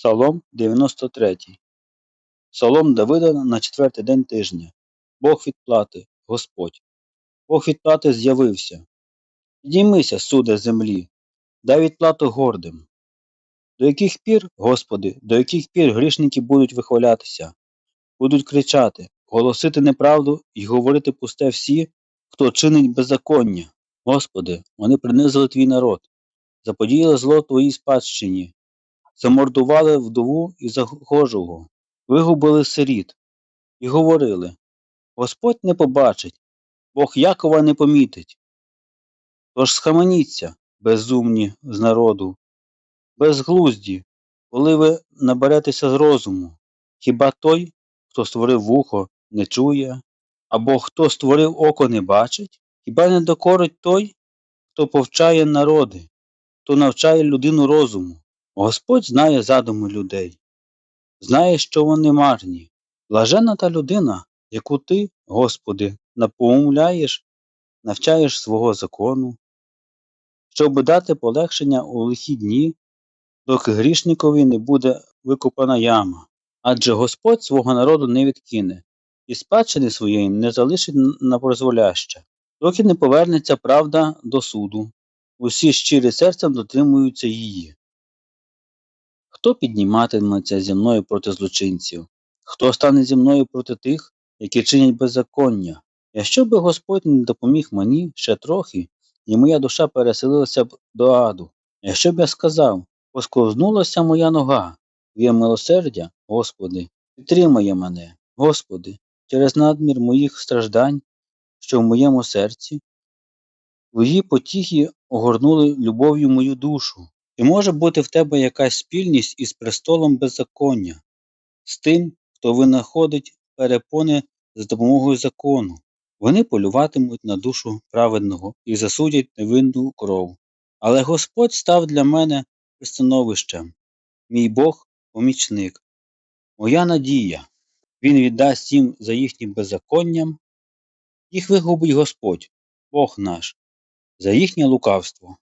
Псалом 93. Псалом Давида на четвертий день тижня. Бог відплати, Господь. Бог відплати з'явився. Підіймися, суде землі, дай відплату гордим. До яких пір, Господи, до яких пір грішники будуть вихвалятися, будуть кричати, голосити неправду і говорити пусте всі, хто чинить беззаконня. Господи, вони принизили твій народ, заподіяли зло твоїй спадщині, замордували вдову і захожого, вигубили сиріт і говорили Господь не побачить, Бог Якова не помітить. Тож схаменіться, безумні з народу, безглузді, коли ви наберетеся з розуму. Хіба той, хто створив вухо, не чує, або хто створив око не бачить? Хіба не докорить той, хто повчає народи, хто навчає людину розуму? Господь знає задуми людей, знає, що вони марні. Блажена та людина, яку ти, Господи, напоумляєш, навчаєш свого закону, щоб дати полегшення у лихі дні, доки грішникові не буде викопана яма. Адже Господь свого народу не відкине, і спадщини своєї не залишить на прозволяще, доки не повернеться правда до суду, усі щирі серцем дотримуються її. Хто підніматиметься зі мною проти злочинців? Хто стане зі мною проти тих, які чинять беззаконня? Якщо би Господь не допоміг мені ще трохи, і моя душа переселилася б до аду, якщо б я сказав, посковзнулася моя нога, Твоє милосердя, Господи, підтримає мене, Господи, через надмір моїх страждань, що в моєму серці, Твої потіхи огорнули любов'ю мою душу. Чи може бути в тебе якась спільність із престолом беззаконня, з тим, хто винаходить перепони за допомогою закону? Вони полюватимуть на душу праведного і засудять невинну кров. Але Господь став для мене пристановищем, мій Бог помічник, моя надія. Він віддасть їм за їхнім беззаконням, їх вигубить Господь, Бог наш, за їхнє лукавство.